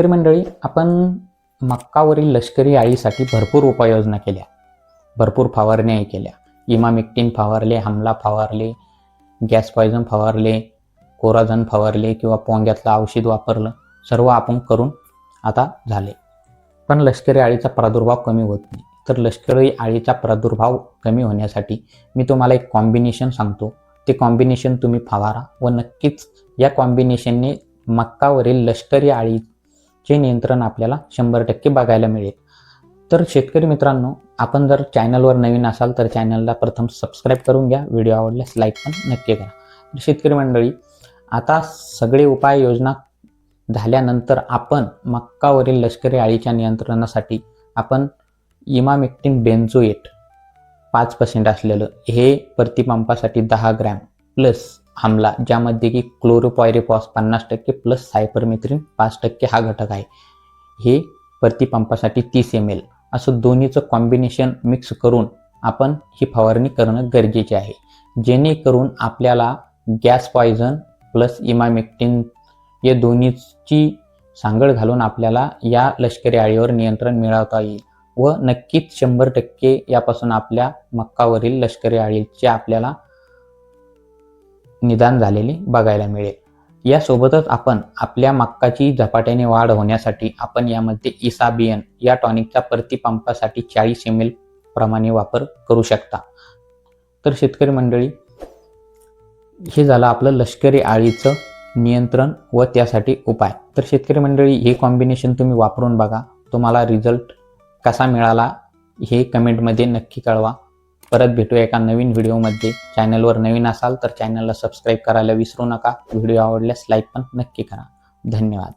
शेतकरी मंडळी आपण मक्कावरील लष्करी आळीसाठी भरपूर उपाययोजना केल्या. भरपूर फवारण्याही केल्या. इमामिक्टीन फवारले हमला फवारले गॅस पॉयझन फवारले कोराझन फवारले किंवा पोंग्यातलं औषध वापरलं सर्व आपण करून आता झाले. पण लष्करी आळीचा प्रादुर्भाव कमी होत नाही. तर लष्करी आळीचा प्रादुर्भाव कमी होण्यासाठी मी तुम्हाला एक कॉम्बिनेशन सांगतो. ते कॉम्बिनेशन तुम्ही फवारा व नक्कीच या कॉम्बिनेशनने मक्कावरील लष्करी आळी चे नियंत्रण आपल्याला शंभर टक्के बघायला मिळेल. तर शेतकरी मित्रांनो आपण जर चॅनलवर नवीन असाल तर चॅनलला प्रथम सबस्क्राईब करून घ्या व्हिडिओ आवडल्यास लाईक पण नक्की करा. शेतकरी मंडळी आता सगळे उपाययोजना झाल्यानंतर आपण मक्कावरील लष्करी आळीच्या नियंत्रणासाठी आपण इमामेक्टिन बेन्झोएट पाच पर्सेंट असलेलं हे प्रतिपंपासाठी दहा ग्रॅम प्लस आमला ज्यामध्ये की क्लोरोपॉयरेपॉस पन्नास टक्के प्लस सायपरमेथ्रिन पाच टक्के हा घटक आहे. हे प्रतिपंपासाठी तीस एम एल असं दोन्हीचं कॉम्बिनेशन मिक्स करून आपण ही फवारणी करणं गरजेचे आहे. जेणेकरून आपल्याला गॅस पॉयझन प्लस इमामेक्टिन या दोन्हीची सांगड घालून आपल्याला या लष्करी आळीवर नियंत्रण मिळवता येईल व नक्कीच शंभर टक्के यापासून आपल्या मक्कावरील लष्करी आळीचे आपल्याला निदान झालेले बघायला मिळेल. यासोबतच आपण आपल्या मक्काची झपाट्याने वाढ होण्यासाठी आपण यामध्ये इसाबियन या टॉनिकचा प्रतिपंपासाठी चाळीस एम एल प्रमाणे वापर करू शकता. तर शेतकरी मंडळी हे झालं आपलं लष्करी आळीचं नियंत्रण व त्यासाठी उपाय. तर शेतकरी मंडळी हे कॉम्बिनेशन तुम्ही वापरून बघा. तुम्हाला रिझल्ट कसा मिळाला हे कमेंटमध्ये नक्की कळवा. परत भेटूया एका नवीन व्हिडिओमध्ये. चॅनलवर नवीन असाल तर चॅनलला सबस्क्राईब करायला विसरू नका. व्हिडिओ आवडल्यास लाईक पण नक्की करा. धन्यवाद.